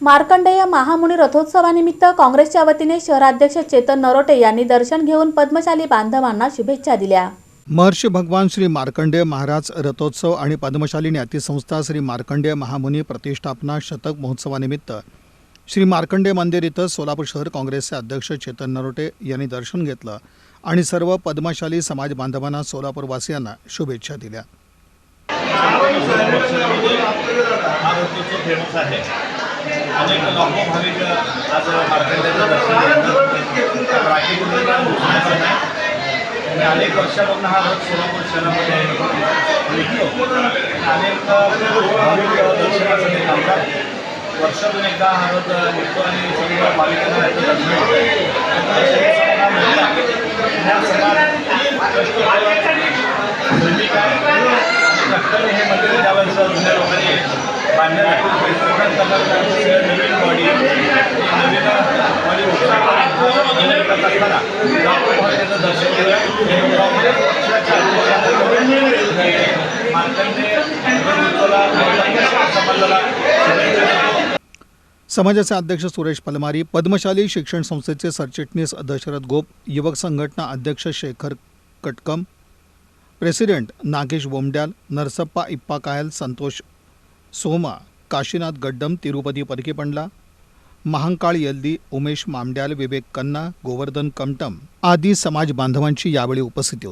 मार्कंडेय महामुनी रथोत्सवानिमित्त काँग्रेसच्या वतीने शहराध्यक्ष चेतन नरोटे यांनी दर्शन घेऊन पद्मशाली बांधवांना शुभेच्छा दिल्या. महर्षी भगवान श्री मार्कंडेय महाराज रथोत्सव आणि पद्मशाली न्यातीसंस्था श्री मार्कंडेय महामुनी प्रतिष्ठापना शतक महोत्सवानिमित्त श्री मार्कंडेय मंदिर इथं सोलापूर शहर काँग्रेसचे अध्यक्ष चेतन नरोटे यांनी दर्शन घेतलं आणि सर्व पद्मशाली समाज बांधवांना सोलापूरवासियांना शुभेच्छा दिल्या. अनेक लाखो भाविक आज मार्कंडेचं दर्शन घेतात राखी आणि अनेक वर्षापासून हा रथ सोलापूर शहरामध्ये निघतो अनेक भाविक दर्शनासाठी थांबतात. वर्षातून एकदा हा रथ निघतो आणि सर्व पालिकेला याचं दर्शन होतं. त्यामुळे हे मंदिर ज्या जुन्या लोकांनी बांधलं नवीन बॉडी नवीन बॉडी असताना दर्शन केलं समाजाचे अध्यक्ष सुरेश पलमारी पद्मशाली शिक्षण संस्थेचे सरचिटणीस दशरथ गोप युवक संघटना अध्यक्ष शेखर कटकम प्रेसिडेंट नागेश बोमड्याल नरसप्पा इप्पा कायल संतोष सोमा काशीनाथ गड्डम तिरुपती परकीपंडला महांकाळ यल्दी उमेश मामड्याल विवेक कन्ना गोवर्धन कमटम आदी समाज बांधवांची यावेळी उपस्थिती